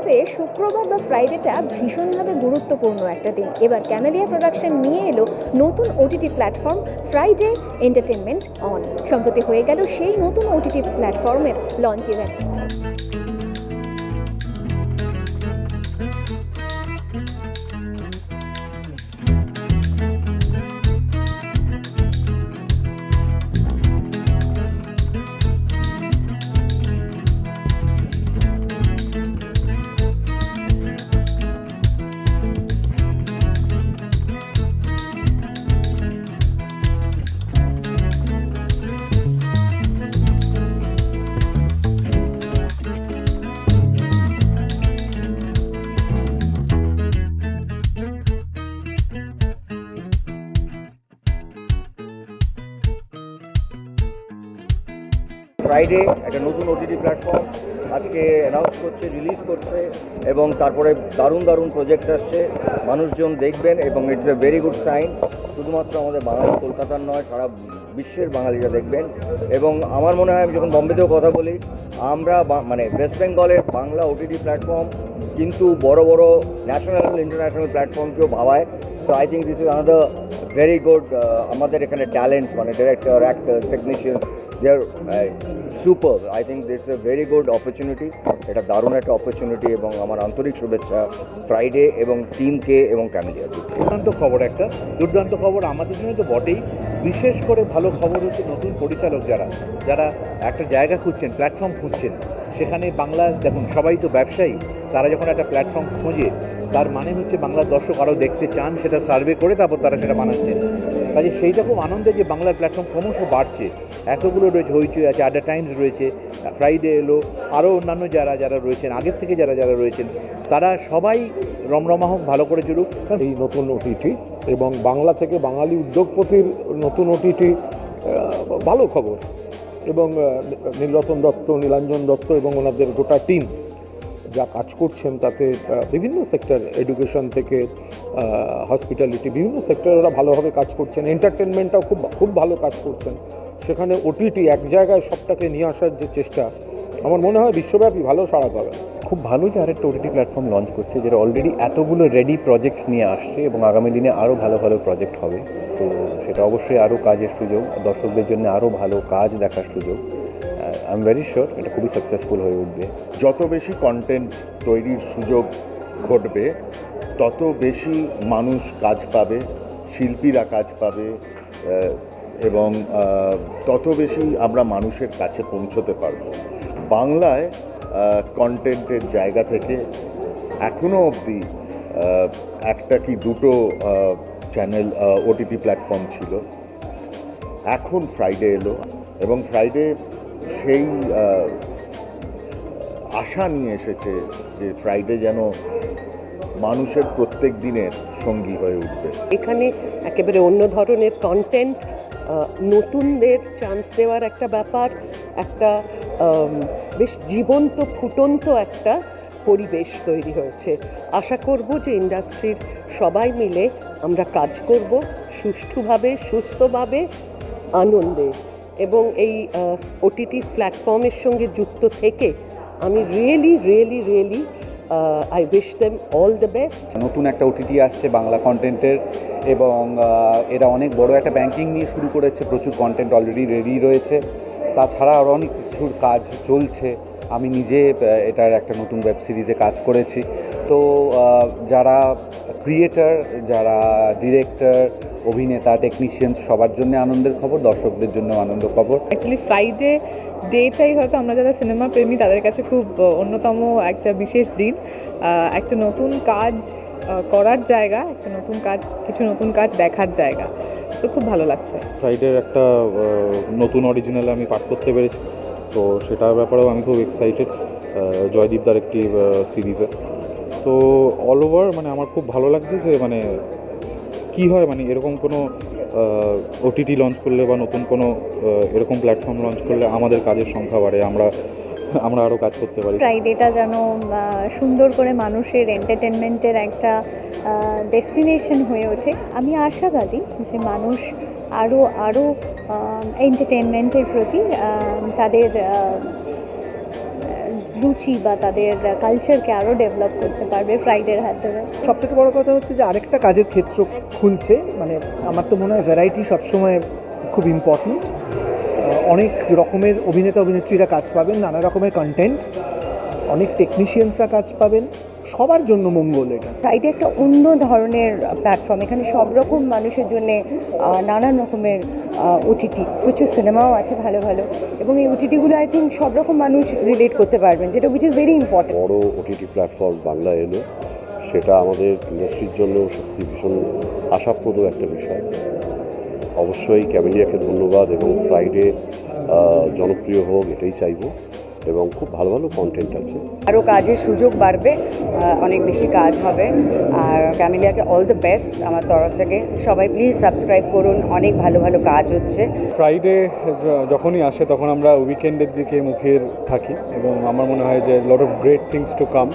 শুরুতে শুক্রবার বা ফ্রাইডেটা ভীষণভাবে গুরুত্বপূর্ণ একটা দিন। এবার ক্যামেলিয়া প্রোডাকশন নিয়ে এলো নতুন OTT platform Friday entertainment on. সম্প্রতি হয়ে গেল সেই নতুন ওটিটি প্ল্যাটফর্মের লঞ্চ ইভেন্ট। ফ্রাইডে একটা নতুন ওটিটি প্ল্যাটফর্ম আজকে অ্যানাউন্স করছে রিলিজ করছে এবং তারপরে দারুণ দারুণ প্রজেক্টস আসছে। মানুষজন দেখবেন এবং it's a very good sign শুধুমাত্র আমাদের বাঙালি কলকাতার নয়, সারা বিশ্বের বাঙালিরা দেখবেন। এবং আমার মনে হয়, আমি যখন বম্বেতেও কথা বলি, আমরা মানে ওয়েস্ট বেঙ্গলের বাংলা ওটিটি প্ল্যাটফর্ম কিন্তু বড় বড় ন্যাশনাল ইন্টারন্যাশনাল প্ল্যাটফর্মকেও ভাবায়। So I think this is another very good আমাদের এখানে ট্যালেন্টস মানে director actor technicians they are super I think this a very good opportunity এটা দারুণ একটা অপরচুনিটি এবং আমার আন্তরিক শুভেচ্ছা ফ্রাইডে এবং টিমকে এবং ক্যামেলিয়ার দুর্দান্ত খবর একটা। দুর্দান্ত খবর আমাদের জন্য তো বটেই। বিশেষ করে ভালো খবর হচ্ছে নতুন পরিচালক যারা। যারা একটা জায়গা খুঁজছেন প্ল্যাটফর্ম খুঁজছেন। সেখানে বাংলা, দেখুন, সবাই তো ব্যবসায়ী। তারা যখন একটা প্ল্যাটফর্ম খোঁজে, তার মানে হচ্ছে বাংলার দর্শক আরও দেখতে চান, সেটা সার্ভে করে তারপর তারা সেটা বানাচ্ছেন কাজে সেইটা খুব আনন্দে যে বাংলার প্ল্যাটফর্ম ক্রমশ বাড়ছে। এতগুলো রয়েছে, হইচই আছে আড্ডা টাইমস রয়েছে ফ্রাইডে এলো আরও অন্যান্য যারা যারা রয়েছেন, আগের থেকে যারা যারা রয়েছেন, তারা সবাই রমরমা হোক, ভালো করে চলুক। এই নতুন ওটিটি এবং বাংলা থেকে বাঙালি উদ্যোগপতির নতুন ওটিটি ভালো খবর। এবং নীলরতন দত্ত, নীলাঞ্জন দত্ত এবং ওনাদের গোটা টিম যা কাজ করছেন তাতে বিভিন্ন সেক্টর এডুকেশন থেকে হসপিটালিটি বিভিন্ন সেক্টরে ওরা ভালোভাবে কাজ করছেন। এন্টারটেনমেন্টটাও খুব খুব ভালো কাজ করছেন। সেখানে ওটিটি এক জায়গায় সবটাকে নিয়ে আসার যে চেষ্টা, আমার মনে হয় বিশ্বব্যাপী ভালো সাড়া পাবে। খুব ভালো যে আরেকটা ওটিটি প্ল্যাটফর্ম লঞ্চ করছে, যেটা অলরেডি এতগুলো রেডি প্রজেক্টস নিয়ে আসছে এবং আগামী দিনে আরও ভালো ভালো প্রজেক্ট হবে। তো সেটা অবশ্যই আরও কাজের সুযোগ, দর্শকদের জন্য আরও ভালো কাজ দেখার সুযোগ। আই ভেরি শিওর এটা খুবই সাকসেসফুল হয়ে উঠবে। যত বেশি কন্টেন্ট তৈরির সুযোগ ঘটবে, তত বেশি মানুষ কাজ পাবে, শিল্পীরা কাজ পাবে এবং তত বেশি আমরা মানুষের কাছে পৌঁছতে পারব। বাংলায় কন্টেন্টের জায়গা থেকে এখনও অবধি একটা কি দুটো চ্যানেল ওটিটি প্ল্যাটফর্ম ছিল। এখন ফ্রাইডে এলো এবং ফ্রাইডে সেই আশা নিয়ে এসেছে যে ফ্রাইডে যেন মানুষের প্রত্যেক দিনের সঙ্গী হয়ে উঠবে। এখানে একেবারে অন্য ধরনের কন্টেন্ট নতুনদের চান্স দেওয়ার একটা ব্যাপার, একটা বেশ জীবন্ত, ফুটন্ত একটা পরিবেশ তৈরি হয়েছে। আশা করব যে ইন্ডাস্ট্রির সবাই মিলে আমরা কাজ করব সুষ্ঠুভাবে, সুস্থভাবে, আনন্দে। এবং এই ওটিটি প্ল্যাটফর্মের সঙ্গে যুক্ত থেকে আমি really really really I wish them all the best নতুন একটা ওটিটি আসছে বাংলা কন্টেন্টের এবং এরা অনেক বড় একটা ব্যাংকিং নিয়ে শুরু করেছে, প্রচুর কন্টেন্ট অলরেডি রেডি রয়েছে। তাছাড়া আরও অনেক কিছুর কাজ চলছে। আমি নিজে এটার একটা নতুন ওয়েব সিরিজে কাজ করেছি। তো যারা ক্রিয়েটার যারা ডিরেক্টর অভিনেতা টেকনিশিয়ানস সবার জন্য আনন্দের খবর দর্শকদের জন্য আনন্দ খবর। অ্যাকচুয়ালি ফ্রাইডে ডেটাই হয়তো আমরা যারা সিনেমা প্রেমী তাদের কাছে খুব অন্যতম একটা বিশেষ দিন। একটা নতুন কাজ করার জায়গা একটা নতুন কাজ কিছু নতুন কাজ দেখার জায়গা। সো খুব ভালো লাগছে। ফ্রাইডের একটা নতুন অরিজিনাল আমি পাঠ করতে পেরেছি। তো সেটার ব্যাপারেও আমি খুব এক্সাইটেড জয়দীপদার একটি সিরিজে তো অল ওভার মানে আমার খুব ভালো লাগছে যে মানে কি হয়? মানে এরকম কোনো ওটিটি লঞ্চ করলে বা নতুন কোনো এরকম প্ল্যাটফর্ম লঞ্চ করলে আমাদের কাজের সংখ্যা বাড়ে, আমরা আমরা আরও কাজ করতে পারি। ফ্রাইডেটা যেন সুন্দর করে মানুষের এন্টারটেনমেন্টের একটা ডেস্টিনেশন হয়ে ওঠে। আমি আশাবাদী যে মানুষ আরও আরও এন্টারটেনমেন্টের প্রতি তাদের রুচি বা তাদের কালচারকে আরও ডেভেলপ করতে পারবে ফ্রাইডের হাত ধরে। সব থেকে বড় কথা হচ্ছে যে আরেকটা কাজের ক্ষেত্র খুলছে মানে আমার তো মনে হয় ভ্যারাইটি সবসময় খুব ইম্পর্টেন্ট অনেক রকমের অভিনেতা অভিনেত্রীরা কাজ পাবেন, নানা রকমের কন্টেন্ট অনেক টেকনিশিয়ানসরা কাজ পাবেন। সবার জন্য মঙ্গল এটা। ফ্রাইডে একটা অন্য ধরনের প্ল্যাটফর্ম এখানে সব রকম মানুষের জন্যে নানান রকমের ওটিটি প্রচুর সিনেমাও আছে ভালো ভালো। এবং এই ওটিটিগুলো আই থিঙ্ক সব রকম মানুষ রিলেট করতে পারবেন যেটা উইচ ইজ ভেরি ইম্পর্টেন্ট বড় ওটিটি প্ল্যাটফর্ম বাংলা এলো সেটা আমাদের ইন্ডাস্ট্রির জন্য সত্যি ভীষণ আশাপ্রদ একটা বিষয়। অবশ্যই ক্যামেলিয়াকে ধন্যবাদ এবং ফ্রাইডে জনপ্রিয় হোক এটাই চাইব। এবং খুব ভালো ভালো কন্টেন্ট আছে। আরও কাজের সুযোগ বাড়বে অনেক বেশি কাজ হবে। আর ক্যামিলিয়াকে অল দ্য বেস্ট আমার তরফ থেকে সবাই প্লিজ সাবস্ক্রাইব করুন অনেক ভালো ভালো কাজ হচ্ছে। ফ্রাইডে যখনই আসে তখন আমরা উইকেন্ডের দিকে মুখের থাকি এবং আমার মনে হয় যে lot of great things to come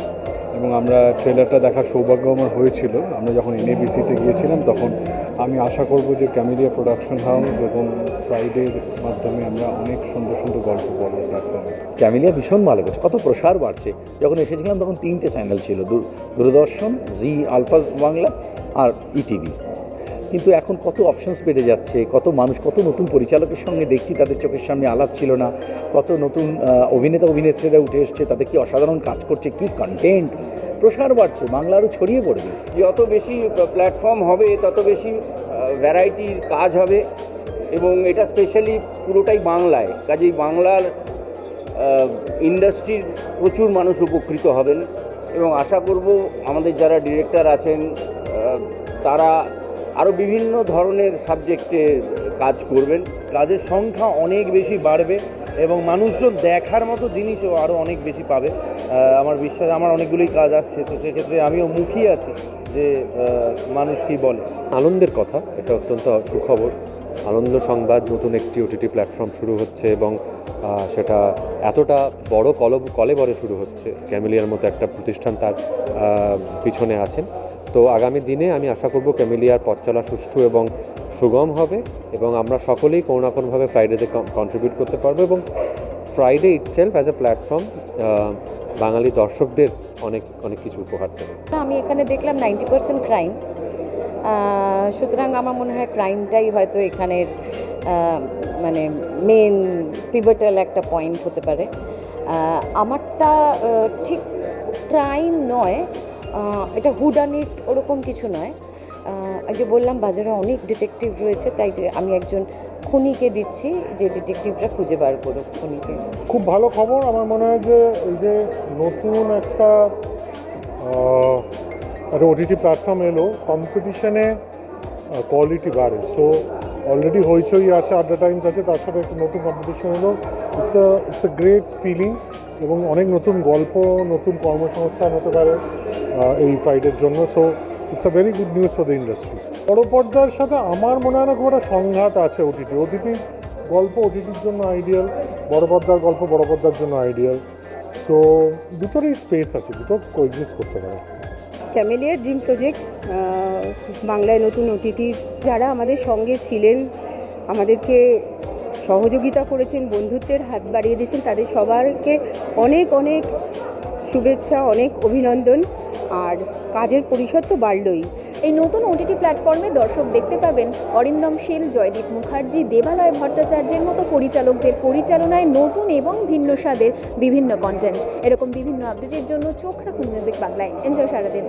এবং আমরা ট্রেলারটা দেখার সৌভাগ্য আমার হয়েছিল। আমরা যখন এনএবিসিতে গিয়েছিলাম তখন আমি আশা করব যে ক্যামেরিয়া প্রোডাকশন হাউস এবং ফ্রাইডের মাধ্যমে আমরা অনেক সুন্দর সুন্দর গল্প বলব প্ল্যাটফর্মে ক্যামিলিয়া ভীষণ ভালো করছে। কত প্রসার বাড়ছে। যখন এসেছিলাম তখন তিনটে চ্যানেল ছিল, দূর- দূরদর্শন জি আলফা বাংলা আর ইটিভি কিন্তু এখন কত অপশনস বেড়ে যাচ্ছে, কত মানুষ, কত নতুন পরিচালকের সঙ্গে দেখছি তাদের চোখের সামনে আলাপ ছিল না, কত নতুন অভিনেতা, অভিনেত্রীরা উঠে এসছে, তাদের কি অসাধারণ কাজ করছে, কি কন্টেন্ট প্রসার বাড়ছে বাংলা আরও ছড়িয়ে পড়বে। যত বেশি প্ল্যাটফর্ম হবে তত বেশি ভ্যারাইটির কাজ হবে। এবং এটা স্পেশালি পুরোটাই বাংলায়। কাজেই বাংলার ইন্ডাস্ট্রির প্রচুর মানুষ উপকৃত হবেন। এবং আশা করব আমাদের যারা ডিরেক্টর আছেন তারা আরও বিভিন্ন ধরনের সাবজেক্টে কাজ করবেন। কাজের সংখ্যা অনেক বেশি বাড়বে এবং মানুষজন দেখার মতো জিনিসও আরও অনেক বেশি পাবে। আমার বিশ্বাস, আমার অনেকগুলোই কাজ আসছে, তো সেক্ষেত্রে আমিও মুখিয়ে আছি যে মানুষ কি বলে। আনন্দের কথা, এটা অত্যন্ত সুখবর। আনন্দ সংবাদ, নতুন একটি ওটিটি প্ল্যাটফর্ম শুরু হচ্ছে এবং সেটা এতটা বড় কল কলেবরে শুরু হচ্ছে। ক্যামেলিয়ার মতো একটা প্রতিষ্ঠান তার পিছনে আছেন। তো আগামী দিনে আমি আশা করব ক্যামেলিয়ার পথ চলা সুষ্ঠু এবং সুগম হবে এবং আমরা সকলেই কোনো না কোনোভাবে ফ্রাইডেতে কন্ট্রিবিউট করতে পারব এবং Friday itself as a platform Bangali দর্শকদের অনেক অনেক কিছু উপহার দেবে। আমি এখানে দেখলাম নাইনটি পার্সেন্ট ক্রাইম সুতরাং আমার মনে হয় ক্রাইমটাই হয়তো এখানের মানে মেন পিভটাল একটা পয়েন্ট হতে পারে। আমারটা ঠিক ক্রাইম নয় এটা হুডানিট ওরকম কিছু নয়। যে বললাম, বাজারে অনেক ডিটেকটিভ রয়েছে, তাই আমি একজন খুনিকে দিচ্ছি যে ডিটেকটিভরা খুঁজে বার করুক খুনিকে। খুব ভালো খবর। আমার মনে হয় যে এই যে নতুন একটা একটা ওটিটি প্ল্যাটফর্ম এলো কম্পিটিশনে কোয়ালিটি বাড়ে। সো অলরেডি হইচই আছে আড্ডা টাইমস আছে, তার সাথে একটা নতুন কম্পিটিশন এলো। It's a it's a great feeling এবং অনেক নতুন গল্প, নতুন কর্মসংস্থান হতে পারে এই ফাইটের জন্য। So it's a very good news for the industry বড় পর্দার সাথে আমার মনে হয় না খুব একটা সংঘাত আছে ওটিটি ওটিটি গল্প ওটিটির জন্য আইডিয়াল বড় পর্দার গল্প বড় পর্দার জন্য আইডিয়াল সো দুটোরই স্পেস আছে, দুটো কোএক্সিস্ট করতে পারে। ক্যামেলিয়ার ড্রিম প্রজেক্ট বাংলায় নতুন ওটিটি যারা আমাদের সঙ্গে ছিলেন, আমাদেরকে সহযোগিতা করেছেন, বন্ধুত্বের হাত বাড়িয়ে দিয়েছেন, তাদের সবারকে অনেক অনেক শুভেচ্ছা, অনেক অভিনন্দন। আর কাজের পরিসর তো বাড়লই। এই নতুন ওটিটি প্ল্যাটফর্মে দর্শক দেখতে পাবেন অরিন্দম শীল, জয়দীপ মুখার্জি, দেবালয় ভট্টাচার্যের মতো পরিচালকদের পরিচালনায় নতুন এবং ভিন্ন স্বাদের বিভিন্ন কন্টেন্ট এরকম বিভিন্ন আপডেটের জন্য চোখ রাখুন মিউজিক বাংলায় এনজয় সারাদিন।